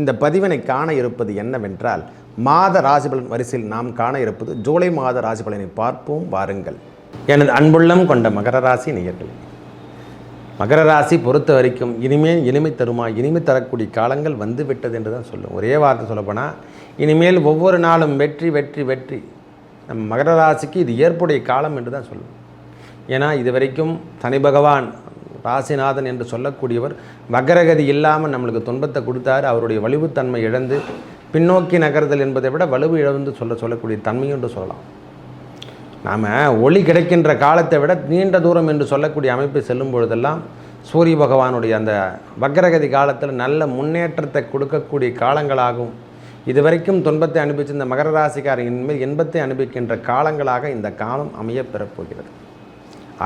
இந்த பதிவினை காண இருப்பது என்னவென்றால் மாத ராசிபலன் வரிசையில் நாம் காண இருப்பது ஜூலை மாத ராசிபலனை பார்ப்போம் வாருங்கள். எனது அன்புள்ளம் கொண்ட மகர ராசி நேயர்களே மகர ராசி பொறுத்த வரைக்கும் இனிமேல் இனிமை தருமா இனிமை தரக்கூடிய காலங்கள் வந்து விட்டது என்று தான் சொல்லும். ஒரே வார்த்தை சொல்லப்போனால் இனிமேல் ஒவ்வொரு நாளும் வெற்றி வெற்றி வெற்றி. நம்ம மகர ராசிக்கு இது ஏற்புடைய காலம் என்று தான் சொல்லும். ஏன்னா இது வரைக்கும் சனி பகவான் ராசிநாதன் என்று சொல்லக்கூடியவர் வக்கரகதி இல்லாமல் நம்மளுக்கு துன்பத்தை கொடுத்தாரு. அவருடைய வலிவுத்தன்மை இழந்து பின்னோக்கி நகர்தல் என்பதை விட வலுவு இழந்து சொல்ல சொல்லக்கூடிய தன்மை என்று சொல்லலாம். நாம் ஒளி கிடைக்கின்ற காலத்தை விட நீண்ட தூரம் என்று சொல்லக்கூடிய அமைப்பு செல்லும் பொழுதெல்லாம் சூரிய பகவானுடைய அந்த வக்ரகதி காலத்தில் நல்ல முன்னேற்றத்தை கொடுக்கக்கூடிய காலங்களாகும். இதுவரைக்கும் துன்பத்தை அனுபவிச்சு இந்த மகர ராசிக்காரன் இனிமேல் இன்பத்தை அனுபவிக்கின்ற காலங்களாக இந்த காலம் அமைய பெறப்போகிறது.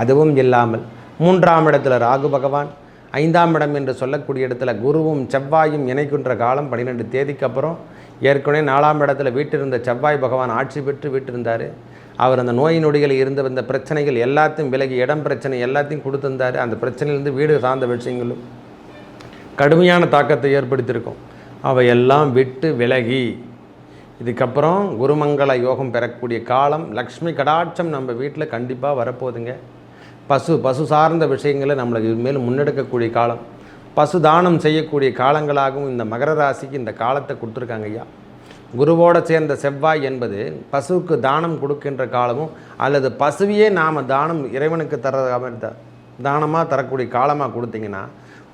அதுவும் இல்லாமல் மூன்றாம் இடத்துல ராகு பகவான் ஐந்தாம் இடம் என்று சொல்லக்கூடிய இடத்துல குருவும் செவ்வாயும் இணைக்கின்ற காலம் பன்னிரெண்டு தேதிக்கு அப்புறம். ஏற்கனவே நாலாம் இடத்துல வீட்டிருந்த செவ்வாய் பகவான் ஆட்சி பெற்று வீட்டிருந்தார். அவர் அந்த நோய் நொடிகள் இருந்து வந்த பிரச்சனைகள் எல்லாத்தையும் விலகி இடம் பிரச்சனை எல்லாத்தையும் கொடுத்துருந்தார் அந்த பிரச்சனையிலேருந்து வீடு சார்ந்த விஷயங்களும் கடுமையான தாக்கத்தை ஏற்படுத்தியிருக்கும். அவையெல்லாம் விட்டு விலகி இதுக்கப்புறம் குருமங்கள யோகம் பெறக்கூடிய காலம் லக்ஷ்மி கடாட்சம் நம்ம வீட்டில் கண்டிப்பாக வரப்போகுதுங்க. பசு பசு சார்ந்த விஷயங்களை நம்மளுக்கு மேலும் முன்னெடுக்கக்கூடிய காலம் பசு தானம் செய்யக்கூடிய காலங்களாகவும் இந்த மகர ராசிக்கு இந்த காலத்தை கொடுத்துருக்காங்க ஐயா. குருவோட சேர்ந்த செவ்வாய் என்பது பசுவுக்கு தானம் கொடுக்கின்ற காலமும் அல்லது பசுவையே நாம் தானம் இறைவனுக்கு தர தானமாக தரக்கூடிய காலமாக கொடுத்தீங்கன்னா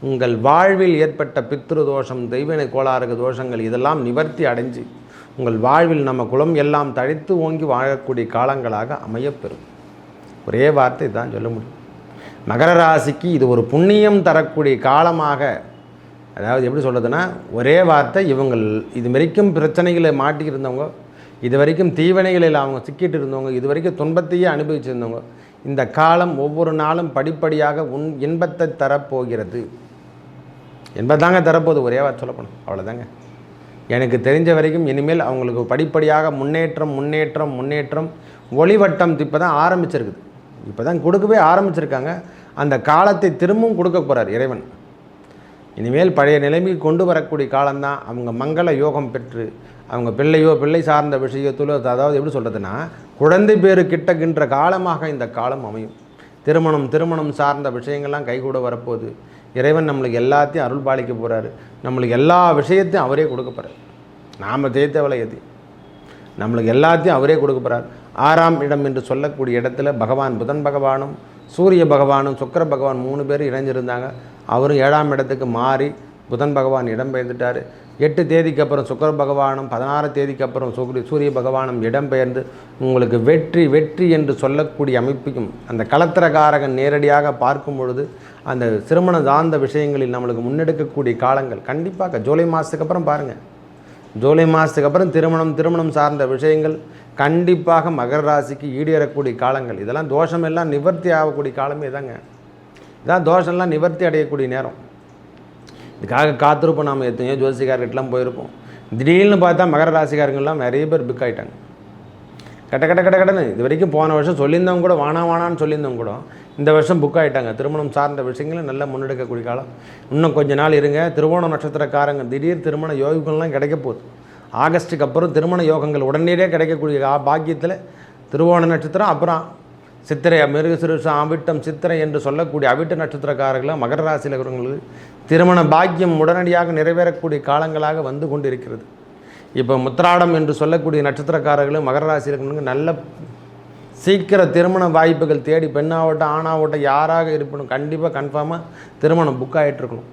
உங்கள் வாழ்வில் ஏற்பட்ட பித்ரு தோஷம் தெய்வனை கோளாறுக தோஷங்கள் இதெல்லாம் நிவர்த்தி அடைஞ்சு உங்கள் வாழ்வில் நம்ம குலம் எல்லாம் தழித்து ஓங்கி வாழக்கூடிய காலங்களாக அமையப்பெறும். ஒரே வார்த்தை தான் சொல்ல முடியும். மகர ராசிக்கு இது ஒரு புண்ணியம் தரக்கூடிய காலமாக அதாவது எப்படி சொல்கிறதுனா ஒரே வார்த்தை இவங்கள் இது வரைக்கும் பிரச்சனைகளை மாட்டிக்கிருந்தவங்க இது வரைக்கும் தீவனைகளில் அவங்க சிக்கிட்டு இருந்தவங்க இது வரைக்கும் துன்பத்தையே அனுபவிச்சிருந்தவங்க இந்த காலம் ஒவ்வொரு நாளும் படிப்படியாக உன் இன்பத்தை தரப்போகிறது. என்பதாங்க தரப்போகுது ஒரே வார்த்தை சொல்லப்படும் அவ்வளோதாங்க எனக்கு தெரிஞ்ச வரைக்கும் இனிமேல் அவங்களுக்கு படிப்படியாக முன்னேற்றம் முன்னேற்றம் முன்னேற்றம் ஒளிவட்டம் இப்போ தான் ஆரம்பிச்சிருக்குது. இப்போ தான் கொடுக்கவே ஆரம்பிச்சிருக்காங்க. அந்த காலத்தை திரும்பவும் கொடுக்க போகிறார் இறைவன். இனிமேல் பழைய நிலைமைக்கு கொண்டு வரக்கூடிய காலம்தான். அவங்க மங்கள யோகம் பெற்று அவங்க பிள்ளையோ பிள்ளை சார்ந்த விஷயத்திலோ அதாவது எப்படி சொல்கிறதுனா குழந்தை பேர் கிட்டகின்ற காலமாக இந்த காலம் அமையும். திருமணம் திருமணம் சார்ந்த விஷயங்கள்லாம் கைகூட வரப்போகுது. இறைவன் நம்மளுக்கு எல்லாத்தையும் அருள் பாலிக்க போகிறாரு நம்மளுக்கு எல்லா விஷயத்தையும் அவரே கொடுக்க போகிறார் நாம் தேய்த்தவளை எது? நம்மளுக்கு எல்லாத்தையும் அவரே கொடுக்க போகிறார் ஆறாம் இடம் என்று சொல்லக்கூடிய இடத்துல பகவான் புதன் பகவானும் சூரிய பகவானும் சுக்கர பகவான் மூணு பேர் இணைஞ்சிருந்தாங்க. அவரும் ஏழாம் இடத்துக்கு மாறி புதன் பகவான் இடம் பெயர்ந்துட்டார். எட்டு தேதிக்கு அப்புறம் சுக்கர பகவானும் பதினாறு தேதிக்கு அப்புறம் சூரிய சூரிய பகவானும் இடம்பெயர்ந்து உங்களுக்கு வெற்றி வெற்றி என்று சொல்லக்கூடிய அமைப்பையும் அந்த கலத்திரகாரகன் நேரடியாக பார்க்கும் பொழுது அந்த சிறுமண சார்ந்த விஷயங்களில் நம்மளுக்கு முன்னெடுக்கக்கூடிய காலங்கள் கண்டிப்பாக ஜூலை மாதத்துக்கு அப்புறம் பாருங்கள் ஜூலை மாதத்துக்கு அப்புறம் திருமணம் திருமணம் சார்ந்த விஷயங்கள் கண்டிப்பாக மகர ராசிக்கு ஈடேறக்கூடிய காலங்கள். இதெல்லாம் தோஷமெல்லாம் நிவர்த்தி ஆகக்கூடிய காலமே தாங்க இதான் தோஷம்லாம் நிவர்த்தி அடையக்கூடிய நேரம். இதுக்காக காத்திருப்போம் நாம். எத்தனையோ ஜோசிக்கார்கிட்டலாம் போயிருப்போம். திடீர்னு பார்த்தா மகர ராசிக்காரங்கள்லாம் நிறைய பேர் புக் ஆகிட்டாங்க கட்ட கட்ட கட்ட கடன்னு இது வரைக்கும் போன வருஷம் சொல்லியிருந்தவங்க கூட வானா வானான்னு சொல்லியிருந்தவங்க கூட இந்த வருஷம் புக் ஆகிட்டாங்க திருமணம் சார்ந்த விஷயங்களை நல்லா முன்னெடுக்கக்கூடிய காலம். இன்னும் கொஞ்ச நாள் இருங்க. திருவோண நட்சத்திரக்காரங்க திடீர் திருமண யோகங்கள்லாம் கிடைக்க போகுது. ஆகஸ்ட்டுக்கு அப்புறம் திருமண யோகங்கள் உடனடியாக கிடைக்கக்கூடிய ஆ- பாக்கியத்தில் திருவோண நட்சத்திரம் அப்புறம் சித்திரை மிருகசிறுசம் அவிட்டம் சித்திரை என்று சொல்லக்கூடிய அவிட்ட நட்சத்திரக்காரர்களும் மகர ராசியில் இருக்கிறவங்களுக்கு திருமண பாக்கியம் உடனடியாக நிறைவேறக்கூடிய காலங்களாக வந்து கொண்டிருக்கிறது. இப்போ முத்திராடம் என்று சொல்லக்கூடிய நட்சத்திரக்காரர்களும் மகர ராசியில் இருக்கிறவங்க நல்ல சீக்கிர திருமண வாய்ப்புகள் தேடி பெண்ணாகட்டும் ஆணாகட்டும் யாராக இருப்பினும் கண்டிப்பாக கன்ஃபார்மாக திருமணம் புக் ஆகிட்டு இருக்கணும்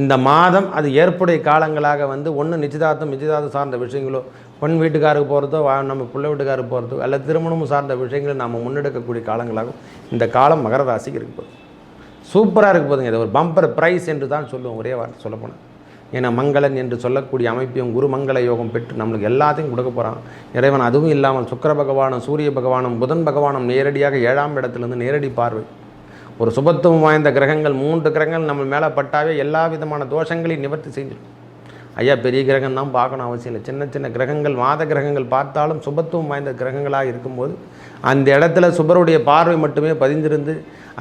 இந்த மாதம் அது ஏற்புடைய காலங்களாக வந்து ஒன்று நிச்சயதார்த்தம் நிச்சயதார்த்தம் சார்ந்த விஷயங்களோ பொன் வீட்டுக்காருக்கு போகிறதோ வா நம்ம பிள்ளை வீட்டுக்காருக்கு போகிறதோ அல்லது திருமணம் சார்ந்த விஷயங்களை நாம் முன்னெடுக்கக்கூடிய காலங்களாகும். இந்த காலம் மகர ராசிக்கு இருக்க போகுது. சூப்பராக இருக்க போதுங்க இது ஒரு பம்பர் ப்ரைஸ் என்று தான் சொல்லுவோம். ஒரே வார்த்தை சொல்லப்போனால் ஏன்னா மங்களன் என்று சொல்லக்கூடிய அமைப்பையும் குரு மங்கள யோகம் பெற்று நம்மளுக்கு எல்லாத்தையும் கொடுக்க போகிறான் இறைவன் அதுவும் இல்லாமல் சுக்கிர பகவானும் சூரிய பகவானும் புதன் பகவானும் நேரடியாக ஏழாம் இடத்துலேருந்து நேரடி பார்வை. ஒரு சுபத்துவம் வாய்ந்த கிரகங்கள் மூன்று கிரகங்கள் நம்ம மேலே பட்டாவே எல்லா விதமான தோஷங்களையும் நிவர்த்தி செஞ்சிடும் ஐயா பெரிய கிரகம் தான் பார்க்கணும் அவசியம் இல்லை. சின்ன சின்ன கிரகங்கள் மாத கிரகங்கள் பார்த்தாலும் சுபத்துவம் வாய்ந்த கிரகங்களாக இருக்கும்போது அந்த இடத்துல சுபருடைய பார்வை மட்டுமே பதிந்திருந்து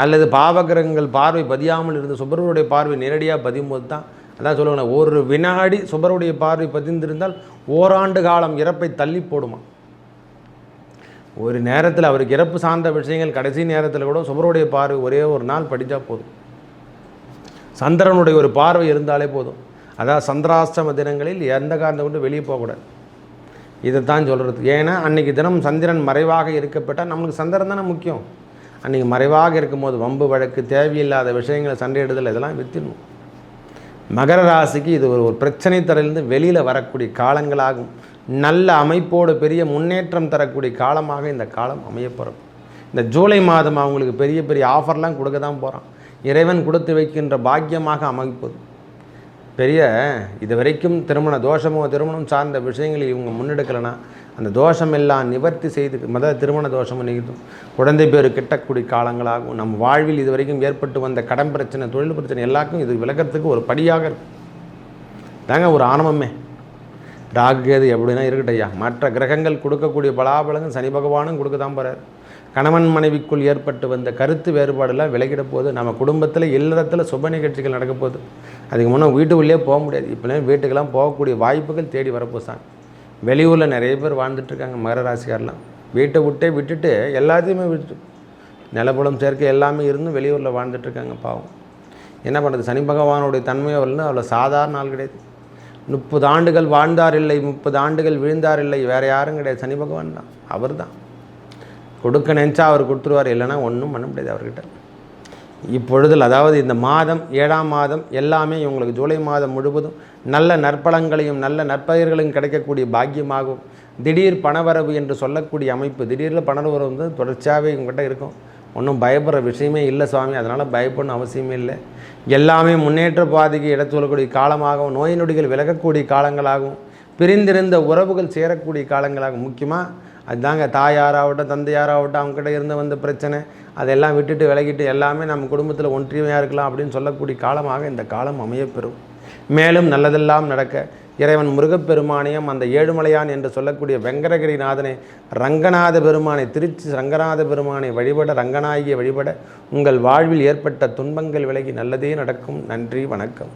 அல்லது பாவ கிரகங்கள் பார்வை பதியாமல் இருந்து சுபருடைய பார்வை நேரடியாக பதியும்போது தான் அதான் சொல்லுவாங்க ஒரு வினாடி சுபருடைய பார்வை பதிந்திருந்தால் ஓராண்டு காலம் இறப்பை தள்ளி போடுமா? ஒரு நேரத்தில் அவருக்கு இறப்பு சார்ந்த விஷயங்கள் கடைசி நேரத்தில் கூட சுபருடைய பார்வை ஒரே ஒரு நாள் படித்தா போதும். சந்திரனுடைய ஒரு பார்வை இருந்தாலே போதும். அதாவது சந்திராஷ்டம தினங்களில் எந்த காரணத்தை கொண்டு வெளியே போகக்கூடாது. இதை தான் சொல்கிறது ஏன்னா அன்றைக்கி தினம் சந்திரன் மறைவாக இருக்கப்பட்டால் நம்மளுக்கு சந்திரன் தானே முக்கியம். அன்றைக்கி மறைவாக இருக்கும்போது வம்பு வழக்கு தேவையில்லாத விஷயங்களை சண்டையிடுதல் இதெல்லாம் வித்திடணும் மகர ராசிக்கு இது ஒரு ஒரு பிரச்சனை தரையிலிருந்து வெளியில் வரக்கூடிய காலங்களாகும். நல்ல அமைப்போடு பெரிய முன்னேற்றம் தரக்கூடிய காலமாக இந்த காலம் அமையப்போகிறது இந்த ஜூலை மாதம் அவங்களுக்கு பெரிய பெரிய ஆஃபர்லாம் கொடுக்க தான் போகிறான் இறைவன் கொடுத்து வைக்கின்ற பாக்கியமாக அமைப்பது. பெரிய இது வரைக்கும் திருமண தோஷமோ திருமணம் சார்ந்த விஷயங்களை இவங்க முன்னெடுக்கலைன்னா அந்த தோஷம் எல்லாம் நிவர்த்தி செய்து மத திருமண தோஷமும் நீக்கும் குழந்தை பேர் கிட்டக்கூடிய காலங்களாகும். நம் வாழ்வில் இது வரைக்கும் ஏற்பட்டு வந்த கடன் பிரச்சனை தொழில் பிரச்சனை எல்லாருக்கும் இது விளக்கிறதுக்கு ஒரு படியாக இருக்கும் தாங்க ஒரு ஆணவமே. ராகுகேது எப்படின்னா இருக்கட்டும் ஐயா. மற்ற கிரகங்கள் கொடுக்கக்கூடிய பலாபலங்கள் சனி பகவானும் கொடுக்க தான் போகிறார் கணவன் மனைவிக்குள் ஏற்பட்டு வந்த கருத்து வேறுபாடெல்லாம் விலகிட போகுது. நம்ம குடும்பத்தில் இல்லறத்தில் சுப நிகழ்ச்சிகள் நடக்க போகுது. அதுக்கு முன்னே வீட்டுக்குள்ளேயே போக முடியாது. இப்போலாம் வீட்டுக்கெல்லாம் போகக்கூடிய வாய்ப்புகள் தேடி வரப்போசாங்க வெளியூரில் நிறைய பேர் வாழ்ந்துட்டுருக்காங்க மகர ராசிக்காரெலாம் வீட்டை விட்டே விட்டுட்டு எல்லாத்தையுமே விட்டு நிலப்புலம் சேர்க்கை எல்லாமே இருந்தும் வெளியூரில் வாழ்ந்துட்டுருக்காங்க பாவம். என்ன பண்ணுறது சனி பகவானுடைய தன்மையோ வரலன்னு அவ்வளோ சாதாரண ஆள் கிடையாது. முப்பது ஆண்டுகள் வாழ்ந்தார் இல்லை முப்பது ஆண்டுகள் விழுந்தார் இல்லை வேறு யாரும் கிடையாது. சனி பகவான் தான் அவர் தான். கொடுக்க நினச்சா அவர் கொடுத்துருவார் இல்லைனா ஒன்றும் பண்ண முடியாது அவர்கிட்ட. இப்பொழுதில் அதாவது இந்த மாதம் ஏழாம் மாதம் எல்லாமே இவங்களுக்கு ஜூலை மாதம் முழுவதும் நல்ல நற்பலங்களையும் நல்ல நற்பெயர்களையும் கிடைக்கக்கூடிய பாக்கியமாகும். திடீர் பணவரவு என்று சொல்லக்கூடிய அமைப்பு திடீரில் பணவரவு வந்து தொடர்ச்சியாகவே உங்கள்கிட்ட இருக்கும். ஒன்றும் பயப்படுற விஷயமே இல்லை சுவாமி. அதனால் பயப்படணும் அவசியமே இல்லை. எல்லாமே முன்னேற்ற பாதைக்கு இடத்து சொல்லக்கூடிய காலமாகவும் நோய் நொடிகள் விலகக்கூடிய காலங்களாகவும் பிரிந்திருந்த உறவுகள் சேரக்கூடிய காலங்களாகும் முக்கியமாக அதுதாங்க தாயாராகட்டும் தந்தையாராகட்டும் அவங்ககிட்ட இருந்து வந்த பிரச்சனை அதெல்லாம் விட்டுட்டு விலகிட்டு எல்லாமே நம்ம குடும்பத்தில் ஒன்றியமையாக இருக்கலாம் அப்படின்னு சொல்லக்கூடிய காலமாக இந்த காலம் அமையப்பெறும். மேலும் நல்லதெல்லாம் நடக்க இறைவன் முருகப்பெருமானையும் அந்த ஏழுமலையான் என்று சொல்லக்கூடிய வெங்கடகிரிநாதனை ரங்கநாத பெருமானை திருச்சி ரங்கநாத பெருமானை வழிபட ரங்கநாயகியை வழிபட உங்கள் வாழ்வில் ஏற்பட்ட துன்பங்கள் விலகி நல்லதே நடக்கும். நன்றி வணக்கம்.